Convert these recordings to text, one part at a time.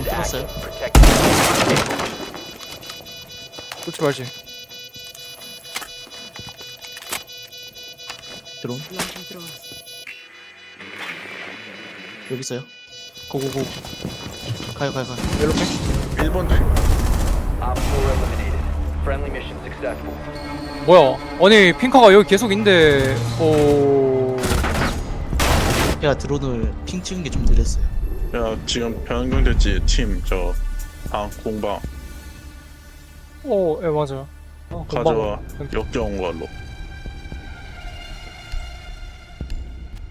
드론 뚫었어요. Protect. 뚫지 말지. 드론 Launching drone. 여기 있어요. 고고고. 가요 가요 가요. 옐로핑. 1번 중 Op 4 eliminated. Friendly mission successful. 뭐야? 아니 핑카가 여기 계속 있는데 어 제가 드론을 핑 찍은 게 좀 느렸어요. 야 지금 변경됐지 팀저 방 공방 어, 예 맞아. 어, 금방- 가져와 역겨운 걸로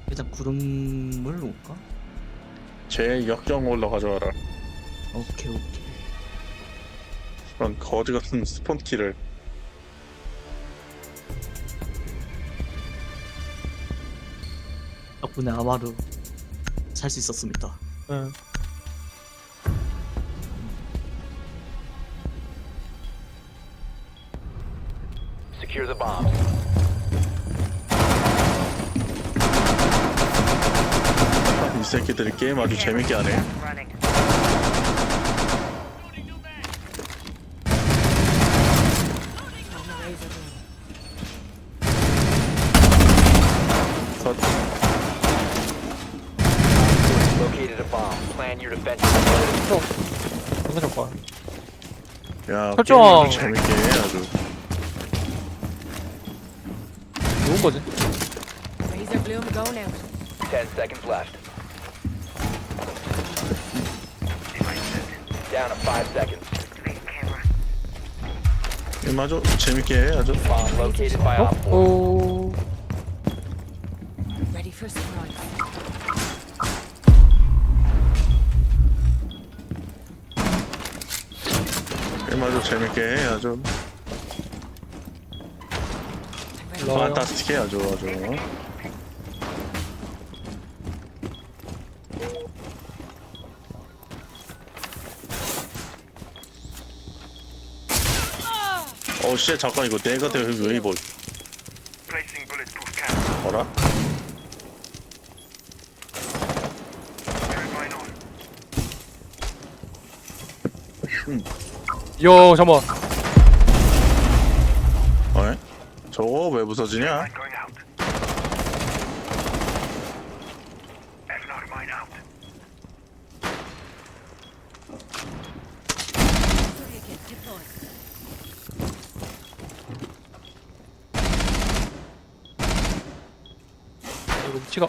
일단 구름을 놓을까? 제일 역겨운 걸로 가져와라 오케이 오케이. 그런 거지 같은 스폰키를 덕분에 아마루 살 수 있었습니다. 예. Secure the bombs. 이 새끼들이 게임 아주 재밌게 하네 Running. Defense. 존나 좋고. 야 설정. 게임 재밌게 해 아주 좋은 거지. Razor bloom going out. 10 seconds left. Down to 5 seconds. 게임 아주 재밌게 해 아주 Bomb located by 어? Op 4. 오. 재밌게 해 아주 나와요. 판타스틱해 아주 아주 어씨 잠깐 이거 내가 되왜 입어 어라? 요 잠깐. 어? 저거 왜 부서지냐? 이거 위치가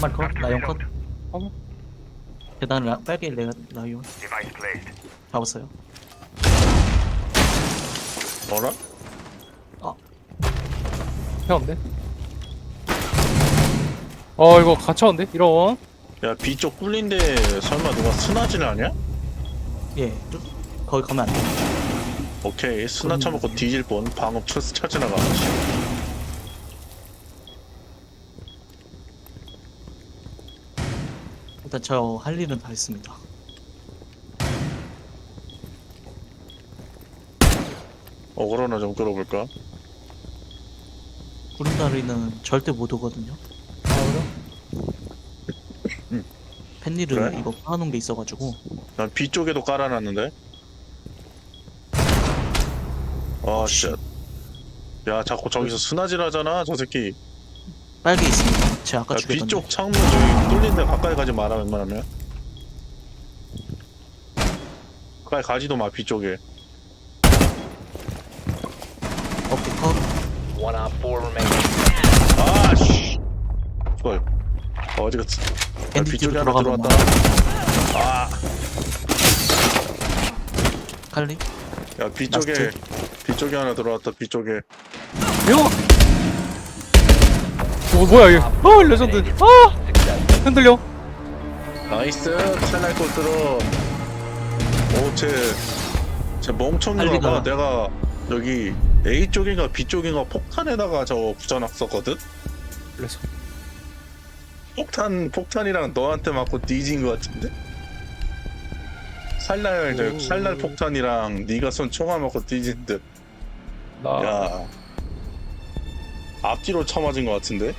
한마리 컷? 라이온 컷? 어머. 계단 라, 빨개 레, 라이온 잡았어요. 어라? 태웠는데. 어 이거 갇혔는데 이런. 야 B쪽 꿀린데 설마 누가 스나질 하냐? 예, 좀 거기 가면 안 돼. 오케이 스나 쳐먹고 뒤질 뻔 방업 쳐 찾으나가 일단 저 할 일은 다 했습니다. 어그로나 좀 끌어볼까? 구름다리는 절대 못 오거든요. 아 그래? 이거 쌓아놓은 게 있어가지고 난 B쪽에도 깔아놨는데 아 씨 야 자꾸 저기서 스나질 하잖아 저 새끼 빨개 있습니다. 제가 아까 야, 죽였던 B쪽 창문 저기 뚫린데 가까이 가지 마라 웬만하면. 가까이 가지도 마 B쪽에. 어깨 컷. One Op 4 remaining. 아씨! 헐 어디 갔지? 야, 밴디 B쪽에 뒤로 하나 들어왔다. 아. 칼리? 야 라스트. B쪽에 하나 들어왔다 B쪽에. 이 거. 어 뭐야 이게? 어 레전드. 아. 흔들려. 나이스 찰날 골들어 오쟤쟤 멍청이가 가. 내가 여기 A 쪽인가 B 쪽인가 폭탄에다가 저거 붙여놨었거든 그래서 폭탄 폭탄이랑 너한테 맞고 뒤진 것 같은데 살날 저 오. 살날 폭탄이랑 네가 쏜 총알 맞고 뒤진 듯 나. 야 앞뒤로 쳐맞은 것 같은데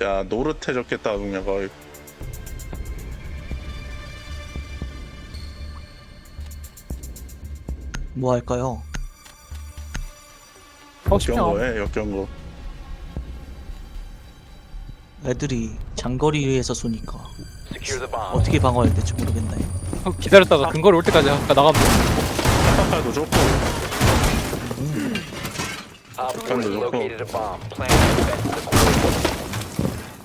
야 노릇해졌겠다 동료가 뭐 할까요? 싶냐? 역경고해 역경고 애들이 장거리에서 쏘니까. 어떻게 방어해야 될지 모르겠네. 기다렸다가 근거리 올 때까지 아까 나가면 돼. 파파도 좋고 Op 4 has Thunder, look. located a bomb. Plan your defense accordingly.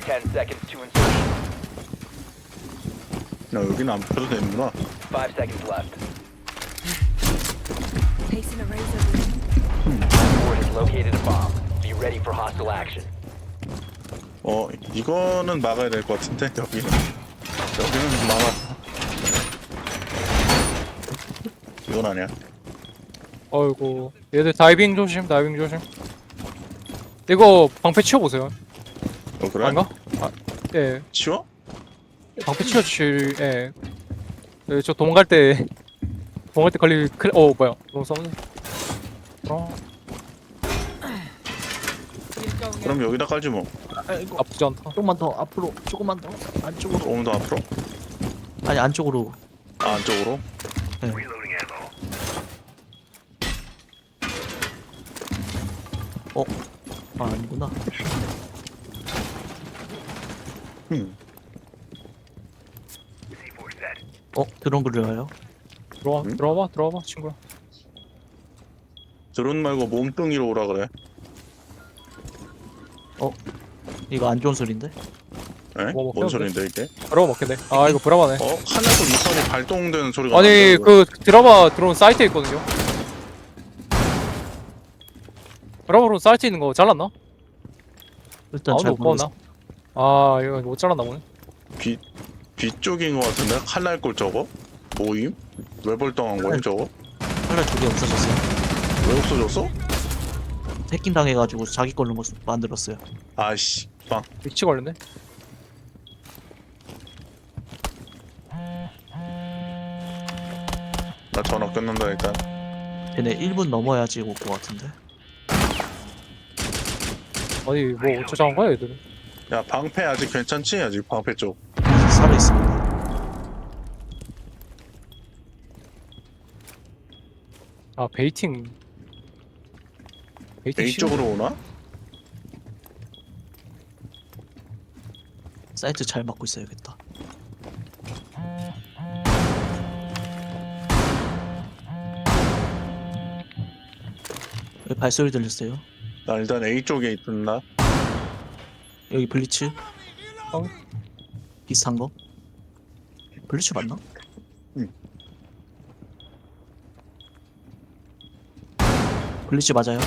Ten seconds to insertion. 야 여기는 안 펴도 되는구나 Five seconds left. Placing a razor blade. Op 4 has located a bomb. Be ready for hostile action. 어 이거는 막아야 될 것 같은데 여기는 여기는 막아 이건 아니야 어이구 얘들 다이빙 조심 다이빙 조심. 이거 방패 치워보세요. 어 그래? 아닌가? 아, 예. 치워? 방패 치워주실, 예. 예, 저 도망갈 때, 도망갈 때 걸릴, 크, 어, 뭐야. 너무 싸우네. 어, 그럼 여기다 깔지 뭐 아이고 아프지 않다. 조금만 더 앞으로 조금만 더 안쪽으로 조금 더 앞으로 아니 안쪽으로 아 안쪽으로 네. 어? 아 아니구나 음. 어? 드론 그려요? 들어와, 응? 들어와봐, 들어와봐, 친구야. 드론 말고 몸뚱이로 오라 그래 이거 안 좋은 소린데? 에? 뭐, 뭐, 뭔 소린데 이게? 들어와 먹겠네. 아, 이거 브라바네. 어? 하나도 유선이 발동되는 소리가 아니, 난다고. 그, 드라마 들어온 사이트에 있거든요. 드라마로 사이트에 있는 거 잘랐나? 일단 아무도 잘 못 봤나? 모르겠어 아, 이거 못 잘랐나 보네. 뒤, 뒤쪽인 것 같은데? 칼날골 저거? 모임? 왜 벌떡한 거야 저거? 칼날 두개 없어졌어요 왜 없어졌어? 해킹 당해가지고 자기 걸로 뭐 만들었어요 아이씨 빵 위치 걸렸네. 나 전화 끊는다 일단 걔네 1분 넘어야지 올 것 같은데 아니, 뭐, 어쩌자한 거야, 얘들은. 야 방패 아직 괜찮지? 아직 방패 쪽 살아 있습니다 아, 베이팅. 베이팅 A 싫어. 쪽으로 오나? 사이트 잘 막고 있어야겠다 여기 발소리 들렸어요 나 일단 A 쪽에 있던다 여기 블리츠 어? 비슷한 거 블리츠 맞나? 응. 블리츠 맞아요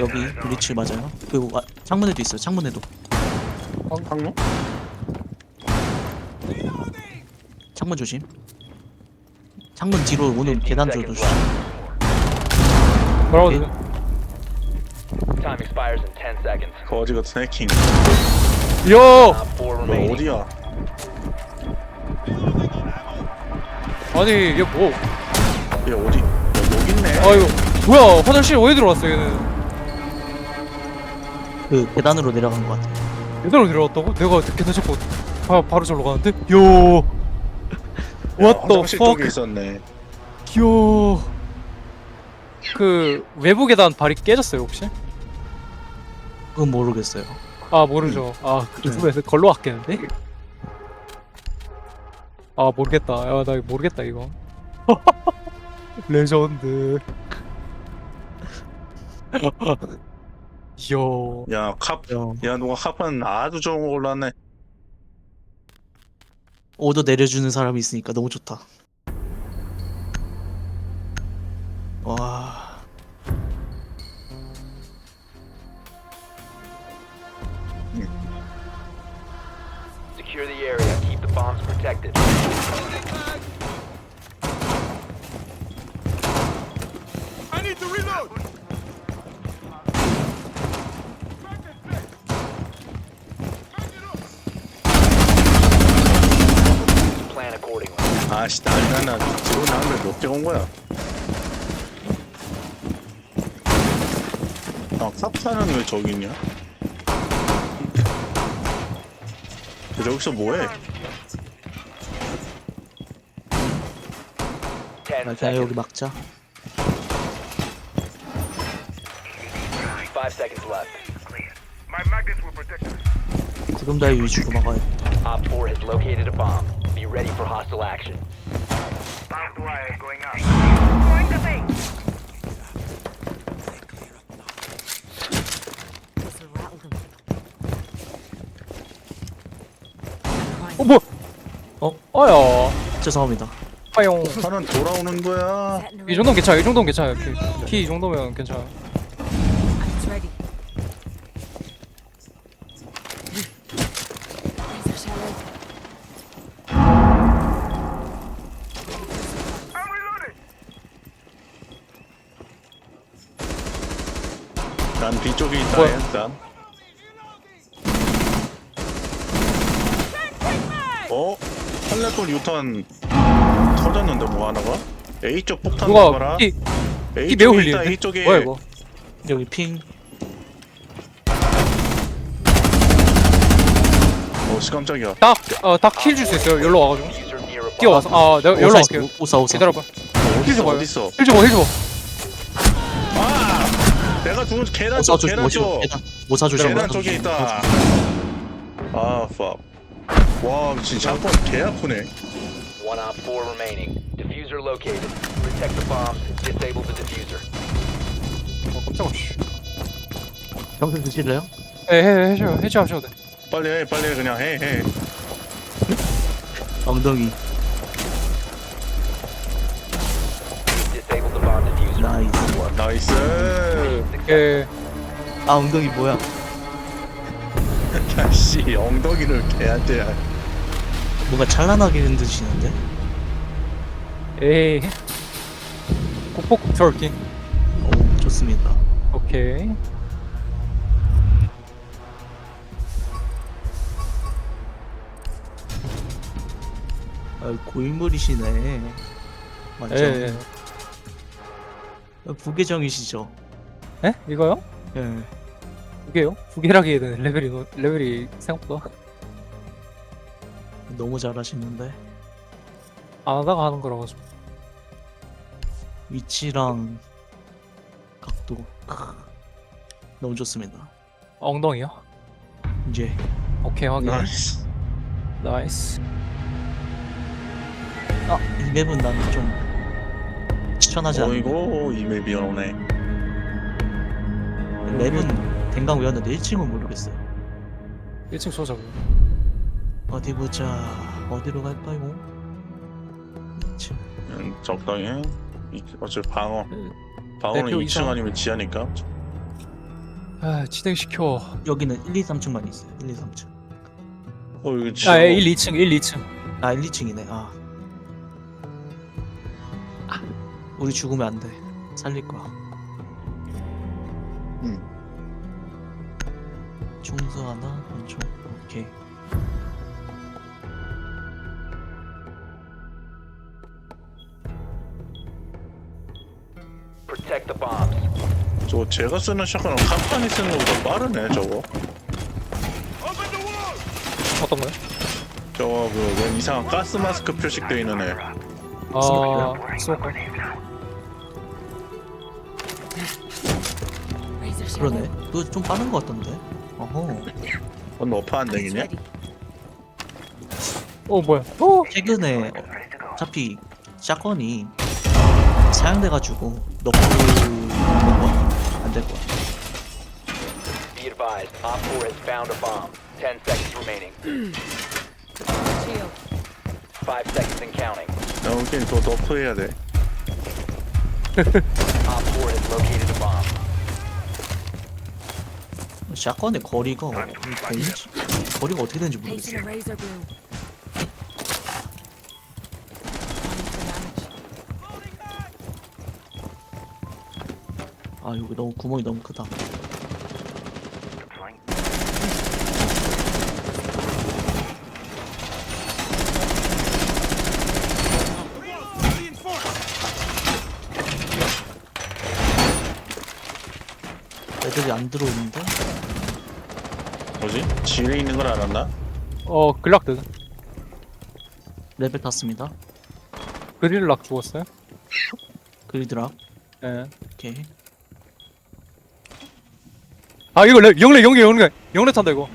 여기 블리츠 맞아요 그리고 와, 창문에도 있어요 창문에도 항로? 창문 조심 창문 뒤로 오는 계단 줄도 조심 뭐라고 예. 예. Time expires in 10 seconds. 거지 같은 해킹 요! Op 4너 remaining. 어디야? 아니, 얘 뭐. 얘 어디? 야, 여기 있네 아이고, 뭐야, 화장실 어디 들어왔어, 얘는. 그 계단으로 내려간 것 같아요 얘들로 들어왔다고? 내가 계단 잡고 바, 바로 저로 가는데? 요! 야, What the 화장실 쪽에 fuck? 있었네 요! 그, 외부 계단 발이 깨졌어요, 혹시? 그건 모르겠어요 아, 모르죠. 아, 그래서 왜 걸로 아끼는데? 아, 모르겠다. 야, 나 이거 모르겠다, 이거. 레전드. 이야. 야 캅. 어, 야 누가 캅은 아주 좋은 거 골랐네 오더 내려주는 사람이 있으니까 너무 좋다 와 area. Keep the bombs protected. Plan accordingly. 아씨 나나 드론 나한테 몇개 온 거야 아 탑사는 왜 저기 있냐 너 저기서 뭐해 Ten 아, 그냥 여기. 막자. Five seconds left. 구름 다이 위주로 막아야 돼. Op 4 has located a bomb. Be ready for hostile action. This will rattle them. 어? 어? 어야. 죄송합니다. 화용. 사는 돌아오는 거야 이 정도면 괜찮아. 이 정도면 괜찮아. 키이 정도면 괜찮아. It's ready. Razor shallow. 난 뒤쪽에 있다 뭐야? 일단 어? 할래골 유탄 터졌는데 뭐 하나가? A쪽 폭탄 누가 봐라 키, A 키 매우 쪽에 있다 흘리는데? A 쪽에 뭐야 이거? 여기 핑. 어씨 깜짝이야 딱 어 딱 킬 줄 수 있어요. 여기로 와가지고. 뛰어와서 아 내가 여기로 갈게요. 있어. 오사 오사. 기다려봐. 어딨어 줘봐요. 어딨어 힐 줘봐 힐 줘봐. 아! 내가 죽은 계단 오사 쪽 조심. 계단 오사 쪽 계단. 오사 조심. 계단 오사 쪽에 조심. 있다 아 fuck 와 진짜 샷건 개 아프네 One Op 4 remaining. Diffuser located. Protect the bombs. Disable the diffuser. 어 깜짝아. 씨. 병선 드실래요? 예, 해줘 해줘 하셔도 돼. 빨리 해 빨리 해 그냥 해 해 엉덩이. Disable the bomb diffuser. 나이스. 나이스 예. 아 엉덩이 뭐야? 야씨 엉덩이를 개한테 뭔가 찬란하게 흔드시는데? 에이. 국폭 트월킹. 오 좋습니다. 오케이. 아, 고인물이시네. 맞죠? 예. 아, 부계정이시죠? 예. 에? 이거요? 예. 두 개라기에는 레벨이 너- 레벨이 생각보다 너무 잘하시는데 안 하다가 하는 거라 가지고. 위치랑 각도 크, 너무 좋습니다. 엉덩이요? 이제 오케이 확인. 나이스 나이스. 이 맵은 나는 좀 추천하지 않는데 어이구 이 맵이 오네 맵은 댕강 외웠는데 1층은 모르겠어요. 1층 소자고. 어디 보자. 어디로 갈까요? 2층. 음, 적당히 해 이- 어차피 방어 방어는 대표 2층 이상. 아니면 지하니까 아 진행시켜. 여기는 1, 2, 3층만 있어요. 1, 2, 3층. 어 여기 지하 아 1, 2층 1, 2층. 아 1, 2층이네. 아. 아. 우리 죽으면 안 돼. 살릴 거야. 응. 총수 하나, Protect the bombs. 저거 제가 쓰는 샷건은 칸판이 쓰는 것보다 빠르네 저거 어떤 거요? 저거 그웬 이상한 가스 마스크 표식되어 있는 애 아 스모커. 그러네. 그거 좀 빠른 것 같던데. 어허. 넌 너파 안 It's 되겠냐? ready. 어 뭐야? 어 최근에 어차피 샷건이 사용돼가지고 넣고 안될 거야. Be advised. Op 4 has found a bomb. 10 seconds remaining. Shield. 5 seconds and counting. 나 웃긴 더 너프 해야 돼 Op 4 has located a bomb. 샷건의 거리가 보이지? 거리가 어떻게 되는지 Placing 모르겠어. a razor blue. Time for damage. 아 여기 너무 구멍이 너무 크다. 애들이 안 들어오는데? 뭐지? 지뢰 있는 걸 알았나? 어 글락드 레벨 탔습니다. 그릴락 죽었어요? 그리드라. 예. 오케이. 아 이거 렉, 영렉 영렉 영렉 영렉 탄다 이거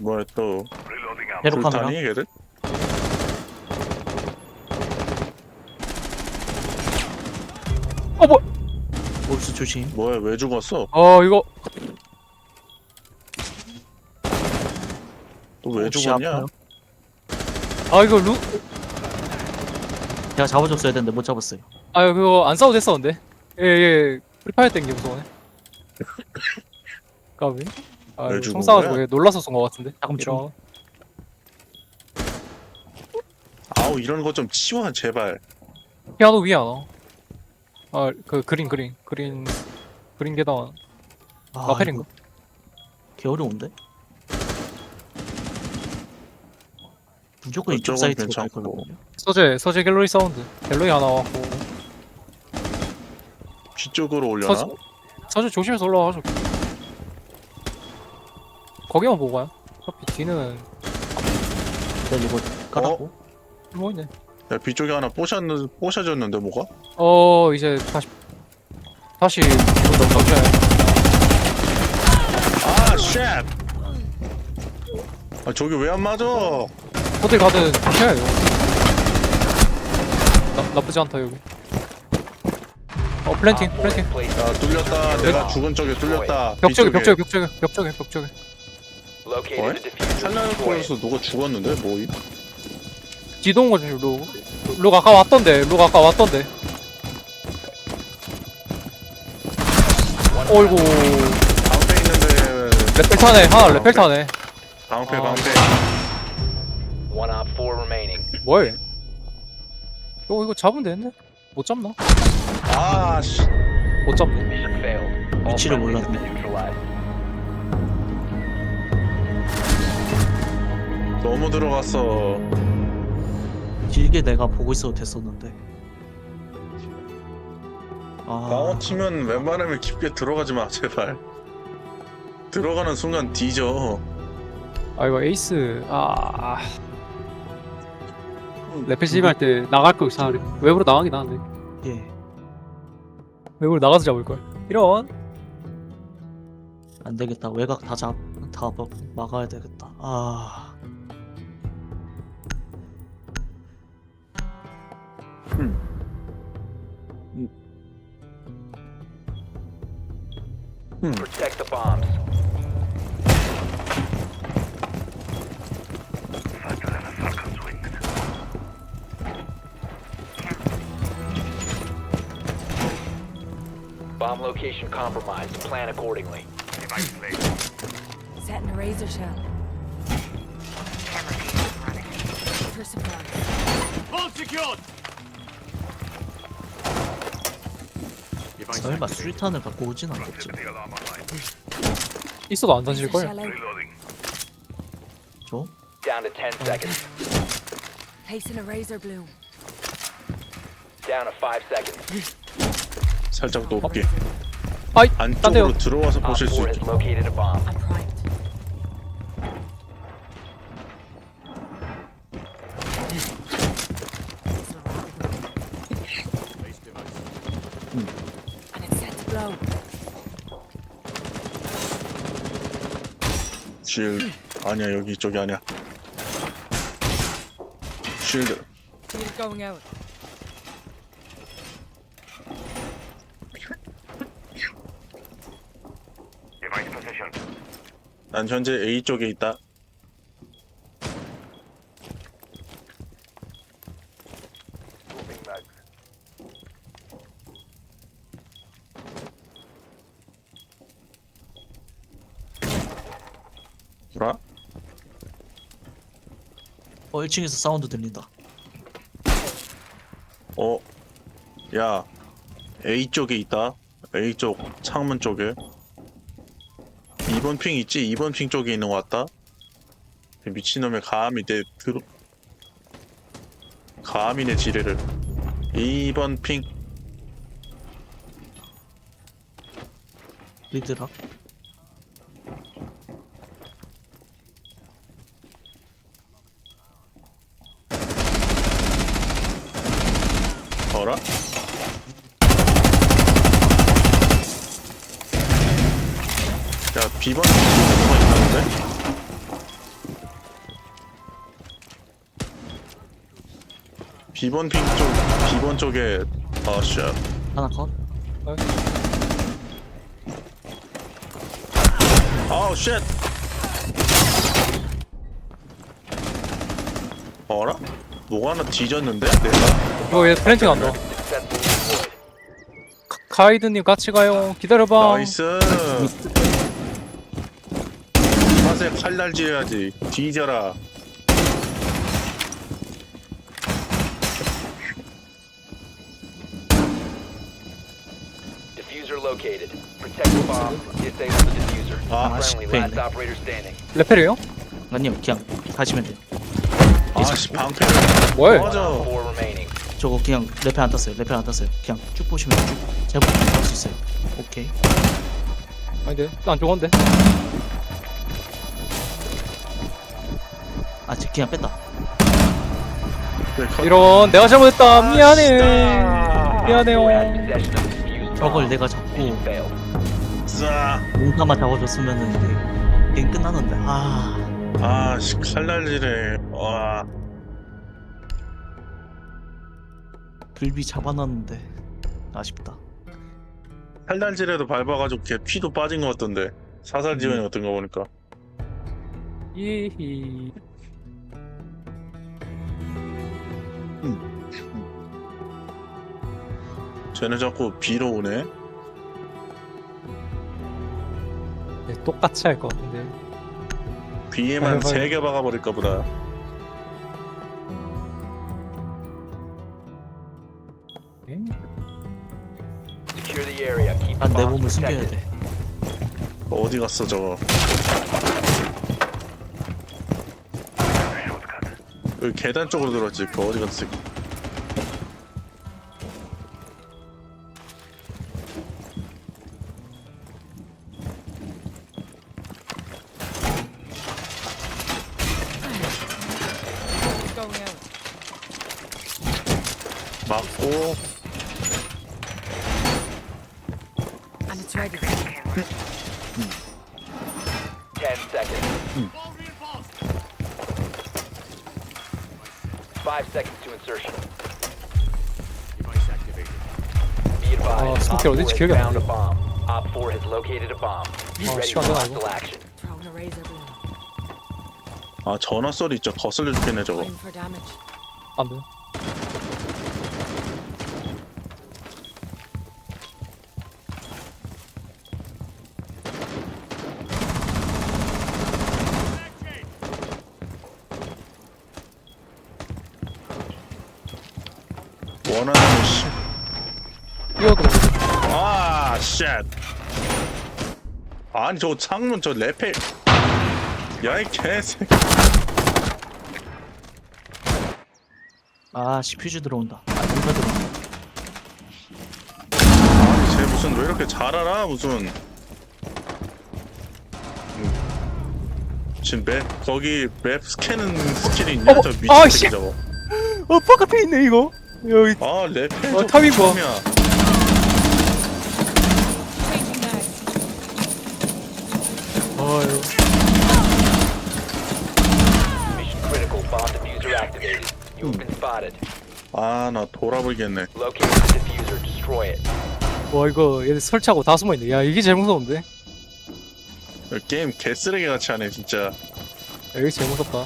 뭐야 또 대로 카메라. 불타니 걔들? 어 뭐? 몰스 조심. 뭐야 왜 죽었어? 어 이거 또 왜 혹시 죽었냐? 아파요? 아 이거 루 제가 잡아줬어야 되는데 못 잡았어요. 아 그거 안 싸워도 됐었는데 예예 프리파이어 땡기 무서워네 까비 아 왜 이거 죽은 총 쏴가지고 거야? 얘 놀라서 쏜 거 같은데 잠깐 좀. 이런 아우 이런 거 좀 치워 제발 피아노 위에 하나 아그 그린 그린 그린 그린 계단 아, 라펠인가? 이거 개 어려운데? 무조건 이쪽 사이트로 갈 괜찮고. 거거든요. 서재 서재 갤러리 사운드 갤러리 하나 왔고 뒤쪽으로 올려나? 서재 서재 조심해서 올라와가지고 거기만 보고 가요 어차피 뒤는 네, 이거 깔았고. 뭐 있네 야 뒤쪽에 하나 뽀셨는, 뽀셔졌는데 뭐가? 어 이제 다시 다시 넘쳐요 아 쉣! 아 저기 왜 안 맞아? 어딜 가든 해야 요 나, 나쁘지 않다 여기 어 플랜팅 four 플랜팅 placed 야 뚫렸다 내가 죽은 쪽에 뚫렸다 벽 쪽에. 벽 쪽에 벽 쪽에 벽 쪽에 벽 쪽에 located 뭐야? the diffuser. 찰나를 Destroy it. 보여서 누가 죽었는데 뭐임? 지동 거지 룩. 룩 아까 왔던데 룩 아까 왔던데 어이구 방패 있는데 레펠 타네 하나 레펠 타네 방패 아. 방패 One op four remaining. 뭐야 얘? 이거 이거 잡으면 되는데? 못 잡나? 아씨 못 잡네 Mission failed. All 위치를 friendlies have 몰랐네. been neutralized. 너무 들어갔어 길게 내가 보고 있어도 됐었는데. 아, 방어 치면 웬만하면 깊게 들어가지 마 제발 들어가는 순간 뒤져 아 이거 에이스 아 레펠 시비 할때 나갈 거 차라리 외부로 나가긴 하는데 예. 외부로 나가서 잡을 걸 이런 안 되겠다. 외곽 다 잡, 다 막- 막아야 되겠다. 아, Protect the bombs. Bomb location compromised. Plan accordingly. Setting a razor shell. For supplies. 설마 수리탄을 갖고 오진 않겠지. 있어도 안 Razor 던질걸 shell out. 저? Down to 10 seconds. Placing a razor bloom. Down to 5 seconds. 살짝 높게 아이 안쪽으로 들어와서 보실 수4 has 있게 located a bomb. I'm primed. And it's set to blow. 쉴드 아니야 여기 이쪽이 아니야 쉴드 You're going out. 난 현재 A 쪽에 있다 뭐라? 어 1층에서 사운드 들린다 어, 야, A 쪽에 있다. A 쪽 창문 쪽에. 2번 핑 있지? 2번 핑 쪽에 있는 것 같다. 이 미친놈의 감히 내 들어. 감히 내 지뢰를. 2번 핑. 리드락 어라? 야, 쪽에 뭐가 있다는데? B번 핑 쪽, B번 쪽에, 아, 쉣. 하나 컷 아우 쉣 어라? 뭐가 하나 뒤졌는데? 내가? 이거 얘 플랜팅 한다 Successfully deployed. 카이드님 같이 가요 기다려봐 나이스 맛에 칼날질해야지 뒤져라 Diffuser located. Protect the bomb. Disable the diffuser. Ah, Friendly, shit. last operator standing. 레펠이에요? 아니요 그냥 가시면 돼요 아씨 방패를 뭐해? 맞아 Four remaining. 저거 그냥 레펠 안 땄어요 레펠 안 땄어요 그냥 쭉 보시면 쭉 제법 할수 있어요 오케이 아닌데 안 좋은데 그냥 뺐다. 이런 내가 잘못했다. 미안해. 아, 미안해요. the diffused 저걸. 내가 잡고. 싸. 용사만 잡아줬으면은 게임 끝나는데. 아. 아씨 칼날질해 와. 불비 잡아놨는데 아쉽다. 칼날질해도 밟아가지고 걔 피도 빠진 것 같던데. 사살 지원이 어떤 거 보니까. 이히 쟤네 자꾸 B로 오네 네, 똑같이 할 것 같은데 B에만 아이고, 세 개 박아버릴까 보다 에? Secure the area. Keep the 난내 bombs 몸을 숨겨야 protected. 돼 어디 갔어 저거 여기 계단 쪽으로 들어왔지. 그 어디 갔어 Going 기억이 안 found a 나네. bomb. Op 4 has located a bomb. Be 아, ready 시간 for 되나, hostile 이거? action. Throwing a razor bloom. 아 전화 소리 진짜 거슬려 죽겠네 저거 Aim for damage. 안 돼 아니 저 창문 저 레펠. 야이 개새끼. 아 시퓨즈 들어온다 아 용사 들어온다 아니 쟤 무슨 왜 이렇게 잘 알아 무슨. 음. 지금 맵 거기 맵 스캐는 스킬이 있냐 어머, 저 미친 아, 새끼 씨. 저거. 어 바깥에 있네 이거 여기 아 레펠 어, 봐. 야 아유 Mission critical. Bomb diffuser activated. You have been spotted. 아 나 돌아버리겠네. Locate the diffuser. Destroy it. 와 이거 얘들 설치하고 다 숨어있네 야 이게 제일 무서운데 게임 개쓰레기 같이 하네 진짜. 야, 여기 제일 무섭다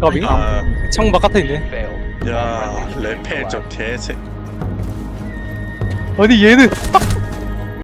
까비 아, 창문 바깥에 있네 Failed. 야 레펠 저 개새. 아니 얘는